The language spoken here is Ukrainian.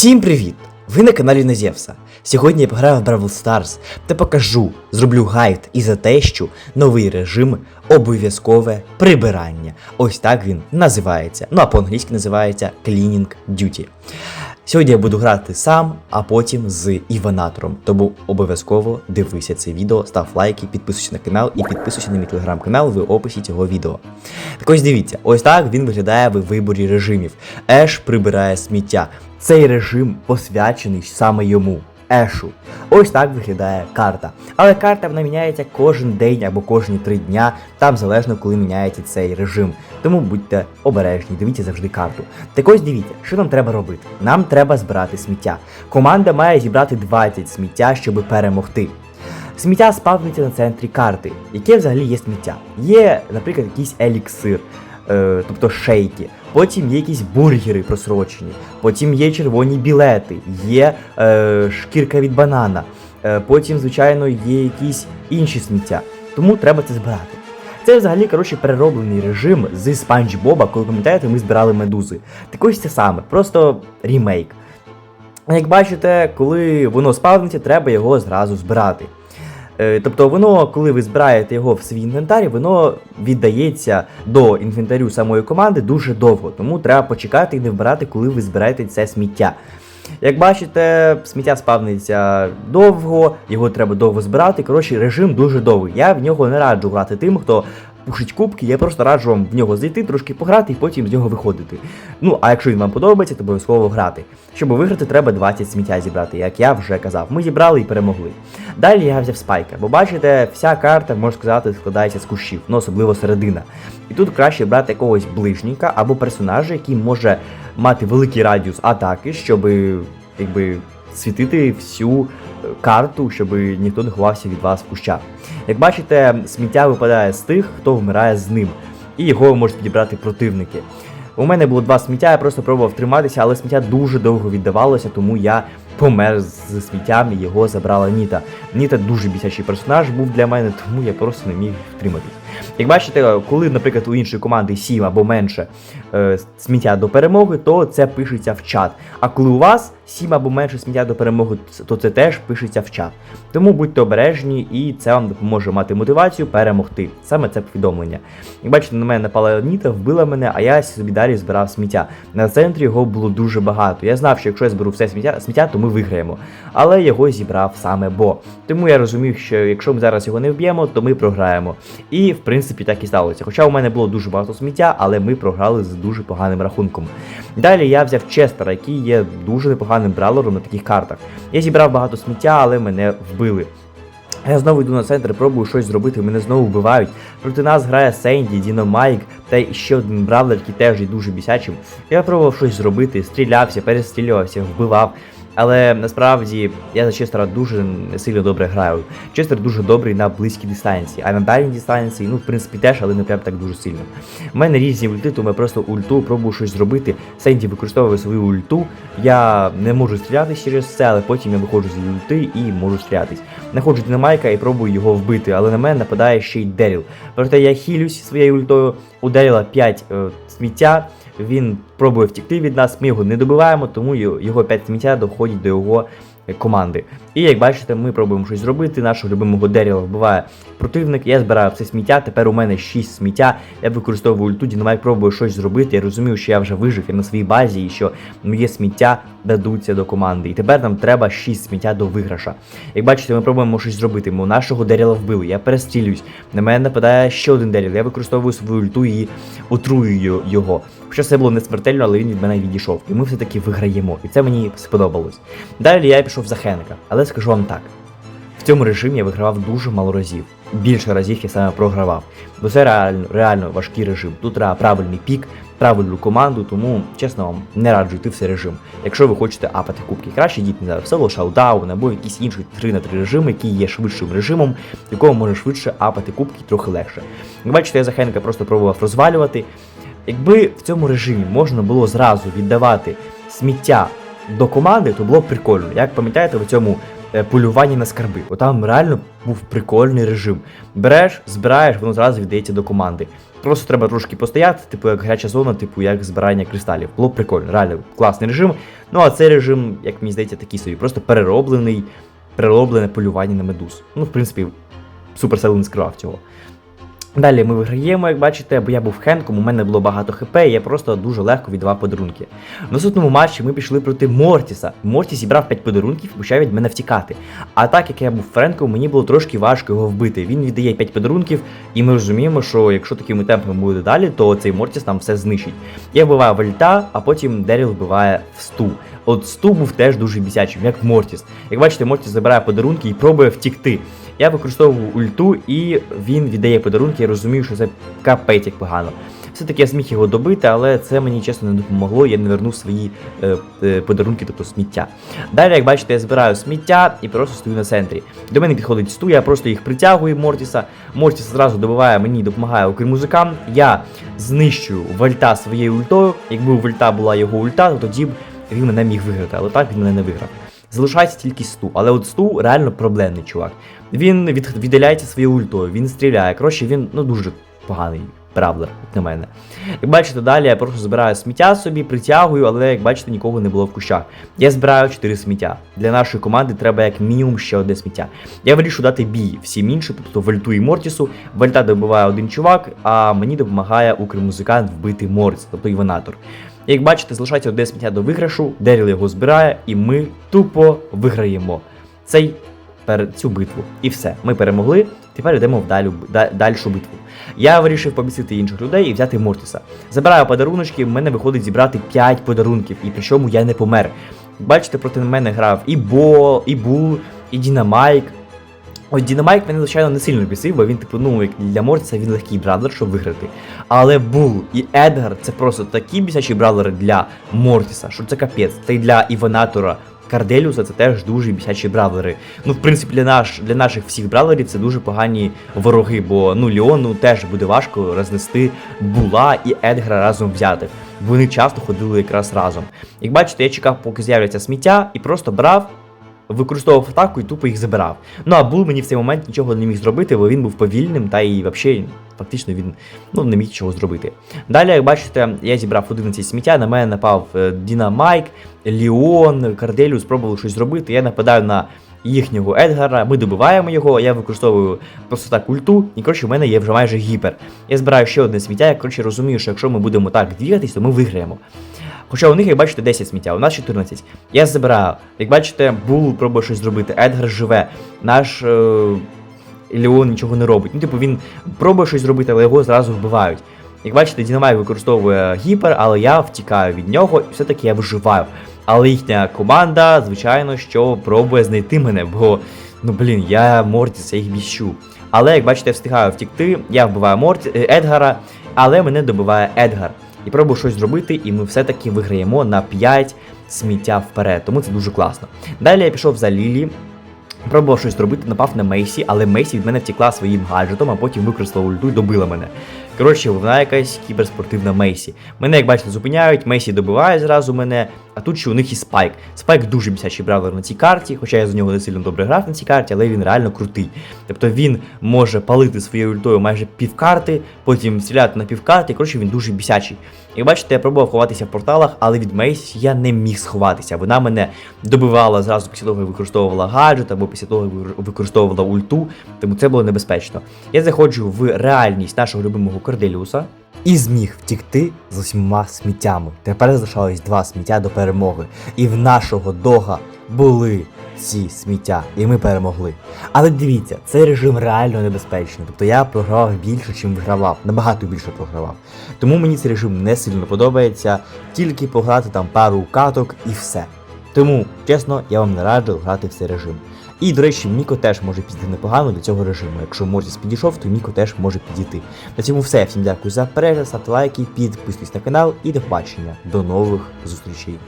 Усім привіт! Ви на каналі Назєвса. Сьогодні я пограю в Бравл Stars та покажу, зроблю гайд і затещу новий режим обов'язкове прибирання. Ось так він називається. Ну а по-англійськи називається Cleaning Duty. Сьогодні я буду грати сам, а потім з Іванатором. Тому обов'язково дивися це відео, став лайки, підписуйся на канал і підписуйся на мій телеграм-канал в описі цього відео. Так ось дивіться, ось так він виглядає в виборі режимів. Еш прибирає сміття. Цей режим посвячений саме йому. Ешу. Ось так виглядає карта. Але карта вона міняється кожен день або кожні три дня, там залежно коли міняється цей режим. Тому будьте обережні, дивіться завжди карту. Так ось дивіться, що нам треба робити. Нам треба збирати сміття. Команда має зібрати 20 сміття, щоб перемогти. Сміття спавниться на центрі карти. Яке взагалі є сміття? Є, наприклад, якийсь еліксир, е, тобто шейки. Потім є якісь бургери просрочені, потім є червоні білети, є е, шкірка від банана, е, потім, звичайно, є якісь інші сміття. Тому треба це збирати. Це взагалі коротше перероблений режим з Спанч Боба, коли пам'ятаєте, ми збирали медузи. Так ось це саме, просто рімейк. Як бачите, коли воно спавниться, треба його зразу збирати. Е, Тобто воно, коли ви збираєте його в свій інвентар, воно віддається до інвентарю самої команди дуже довго, тому треба почекати і не вбирати, коли ви збираєте це сміття. Як бачите, сміття спавниться довго, його треба довго збирати. Коротше, режим дуже довгий. Я в нього не раджу грати тим, хто пушить кубки, я просто раджу вам в нього зайти, трошки пограти і потім з нього виходити. Ну, а якщо він вам подобається, то обов'язково грати. Щоб виграти, треба 20 сміття зібрати, як я вже казав. Ми зібрали і перемогли. Далі я взяв спайка, бо бачите, вся карта, можна сказати, складається з кущів, ну особливо середина. І тут краще брати якогось ближника або персонажа, який може мати великий радіус атаки, щоб якби світити всю карту, щоб ніхто не ховався від вас в кущах. Як бачите, сміття випадає з тих, хто вмирає з ним, і його можуть підібрати противники. У мене було два сміття, я просто пробував триматися, але сміття дуже довго віддавалося, тому я помер з сміттям і його забрала Ніта. Ніта дуже бісячий персонаж був для мене, тому я просто не міг втриматись. Як бачите, коли, наприклад, у іншої команди 7 або менше е, сміття до перемоги, то це пишеться в чат. А коли у вас 7 або менше сміття до перемоги, то це теж пишеться в чат. Тому будьте обережні, і це вам допоможе мати мотивацію перемогти. Саме це повідомлення. Як бачите, на мене напала Ніта, вбила мене, а я собі далі збирав сміття. На центрі його було дуже багато. Я знав, що якщо я зберу все сміття, сміття, то ми виграємо. Але його зібрав саме Бо. Тому я розумів, що якщо ми зараз його не вб'ємо, то ми програємо. І в принципі так і сталося. Хоча у мене було дуже багато сміття, але ми програли з дуже поганим рахунком. Далі я взяв Честера, який є дуже непоганим бралером на таких картах. Я зібрав багато сміття, але мене вбили. Я знову йду на центр, пробую щось зробити, мене знову вбивають. Проти нас грає Сенді, Діно Майк та ще один бравлер, який теж є дуже бісячим. Я пробував щось зробити, стрілявся, перестрілювався, вбивав. Але насправді я за Честера дуже сильно добре граю. Честер дуже добрий на близькій дистанції, а на дальній дистанції, ну в принципі теж, але не прям так дуже сильно. У мене різні ульти, тому я просто ульту пробую щось зробити. Сенді використовує свою ульту. Я не можу стрілятися через це, але потім я виходжу з ульти і можу стрілятись. Находжу динамайка і пробую його вбити, але на мене нападає ще й Деріл. Проте я хілюсь своєю ультою, у Деріла 5 е, сміття. Він пробує втікти від нас, ми його не добиваємо, тому його 5 сміття доходять до його команди. І як бачите, ми пробуємо щось зробити. Нашого любимого Деріла вбиває противник. Я збираю все сміття. Тепер у мене 6 сміття. Я використовую ульту, Дінамайк пробує щось зробити. Я розумію, що я вже вижив я на своїй базі і що моє сміття дадуться до команди. І тепер нам треба 6 сміття до виграша. Як бачите, ми пробуємо щось зробити. Ми нашого Деріла вбили. Я перестрілююсь. На мене нападає ще один Деріл. Я використовую свою ульту і отрую його. Хоча це було не смертельно, але він від мене відійшов. І ми все-таки виграємо. І це мені сподобалось. Далі я пішов за Хенека, але скажу вам так. В цьому режимі я вигравав дуже мало разів. Більше разів я саме програвав. Бо це реально, реально важкий режим. Тут треба правильний пік, правильну команду, тому чесно вам не раджу йти в цей режим. Якщо ви хочете апати кубки, краще йдіть не знаю, в шаудаун або якийсь інший 3 на 3 режим, який є швидшим режимом, в якому можна швидше апати кубки трохи легше. Як бачите, я за Хенка просто пробував розвалювати. Якби в цьому режимі можна було зразу віддавати сміття до команди, то було б прикольно. Як пам'ятаєте, в цьому е, полювання на скарби. От там реально був прикольний режим. Береш, збираєш, воно зразу віддається до команди. Просто треба трошки постояти, типу як гаряча зона, типу як збирання кристалів. Було прикольно, реально класний режим. Ну а цей режим, як мені здається, такий собі, просто перероблений, перероблене полювання на медуз. Ну, в принципі, не скривав цього. Далі ми виграємо, як бачите, бо я був хенком, у мене було багато хп, і я просто дуже легко віддавав подарунки. В наступному матчі ми пішли проти Мортіса. Мортіс зібрав 5 подарунків і почав від мене втікати. А так як я був френком, мені було трошки важко його вбити. Він віддає 5 подарунків, і ми розуміємо, що якщо такими темпами буде далі, то цей Мортіс нам все знищить. Я вбиваю вольта, а потім Деріл вбиває в сту. От сту був теж дуже бісячим, як Мортіс. Як бачите, Мортіс забирає подарунки і пробує втікти. Я використовував ульту, і він віддає подарунки. Я розумію, що це капець як погано. Все-таки я зміг його добити, але це мені чесно не допомогло. Я не вернув свої е, е, подарунки, тобто сміття. Далі, як бачите, я збираю сміття і просто стою на центрі. До мене підходить сту, я просто їх притягую Мортіса. Мортіс зразу добиває мені, допомагає окрім музикам. Я знищую вольта своєю ультою. Якби у вольта була його ульта, то тоді б він мене міг виграти, але так він мене не виграв. Залишається тільки сту, але от сту реально проблемний чувак. Він від, віддаляється своєю ультою, він стріляє. Коротше, він ну дуже поганий бравлер, як на мене. Як бачите, далі я просто збираю сміття собі, притягую, але як бачите, нікого не було в кущах. Я збираю 4 сміття. Для нашої команди треба як мінімум ще одне сміття. Я вирішую дати бій всім іншим, тобто Вольту і Мортісу. Вольта добиває один чувак, а мені допомагає укрмузикант вбити Мортіс, тобто Іванатор. Як бачите, залишається одне сміття до виграшу, Деріл його збирає, і ми тупо виграємо цей цю битву. І все, ми перемогли. Тепер йдемо в далю, да, дальшу битву. Я вирішив побісити інших людей і взяти Мортіса. Забираю подаруночки, в мене виходить зібрати 5 подарунків, і причому я не помер. Бачите, проти мене грав і Бо, і Бул, і Дінамайк. Ось Дінамайк мене, звичайно, не сильно бісив, бо він, типу, ну, як для Мортіса він легкий бравлер, щоб виграти. Але Бул і Едгар це просто такі бісячі бравлери для Мортіса, що це капець. Та й для Іванатора Карделюса це теж дуже бісячі бравлери. Ну, в принципі, для наш, для наших всіх бравлерів це дуже погані вороги, бо ну Ліону теж буде важко рознести Була і Едгара разом взяти. Вони часто ходили якраз разом. Як бачите, я чекав, поки з'являться сміття, і просто брав. Використовував атаку і тупо їх забирав. Ну а Бул мені в цей момент нічого не міг зробити, бо він був повільним та і взагалі фактично він ну, не міг нічого зробити. Далі, як бачите, я зібрав 11 сміття, на мене напав е, Дінамайк, Ліон, Карделю, спробували щось зробити. Я нападаю на їхнього Едгара, ми добиваємо його, я використовую просто так ульту, і коротше, в мене є вже майже гіпер. Я збираю ще одне сміття, я коротше розумію, що якщо ми будемо так двігатись, то ми виграємо. Хоча у них, як бачите, 10 сміття, у нас 14. Я забираю. Як бачите, Бул пробує щось зробити, Едгар живе, наш е, Леон нічого не робить. Ну, типу, він пробує щось зробити, але його зразу вбивають. Як бачите, Дінамайк використовує гіпер, але я втікаю від нього і все-таки я виживаю. Але їхня команда, звичайно, що пробує знайти мене, бо, ну блін, я Мортіс, я їх біщу. Але як бачите, я встигаю втікти, я вбиваю Морті, е, Едгара, але мене добиває Едгар. І пробує щось зробити, і ми все-таки виграємо на 5 сміття вперед. Тому це дуже класно. Далі я пішов за Лілі. Пробував щось зробити, напав на Мейсі, але Мейсі від мене втекла своїм гаджетом, а потім використала ульту і добила мене. Коротше, вона якась кіберспортивна Мейсі. Мене, як бачите, зупиняють, Мейсі добиває зразу мене, а тут ще у них і Спайк. Спайк дуже бісячий бравлер на цій карті, хоча я за нього не сильно добре грав на цій карті, але він реально крутий. Тобто він може палити своєю ультою майже півкарти, потім стріляти на півкарти, коротше, він дуже бісячий. Як бачите, я пробував ховатися в порталах, але від Мейсі я не міг сховатися. Вона мене добивала зразу після того, як використовувала гаджет, або після того, як використовувала ульту, тому це було небезпечно. Я заходжу в реальність нашого любимого Корделюса. І зміг втікти з усіма сміттями. Тепер залишалось два сміття до перемоги. І в нашого дога були ці сміття, і ми перемогли. Але дивіться, цей режим реально небезпечний. Тобто я програвав більше, чим вигравав, набагато більше програвав. Тому мені цей режим не сильно подобається, тільки пограти там пару каток і все. Тому, чесно, я вам не раджу грати в цей режим. І, до речі, Міко теж може піти непогано до цього режиму. Якщо Морзіс підійшов, то Міко теж може підійти. На цьому все. Всім дякую за перегляд, ставте лайки, підписуйтесь на канал і до побачення. До нових зустрічей.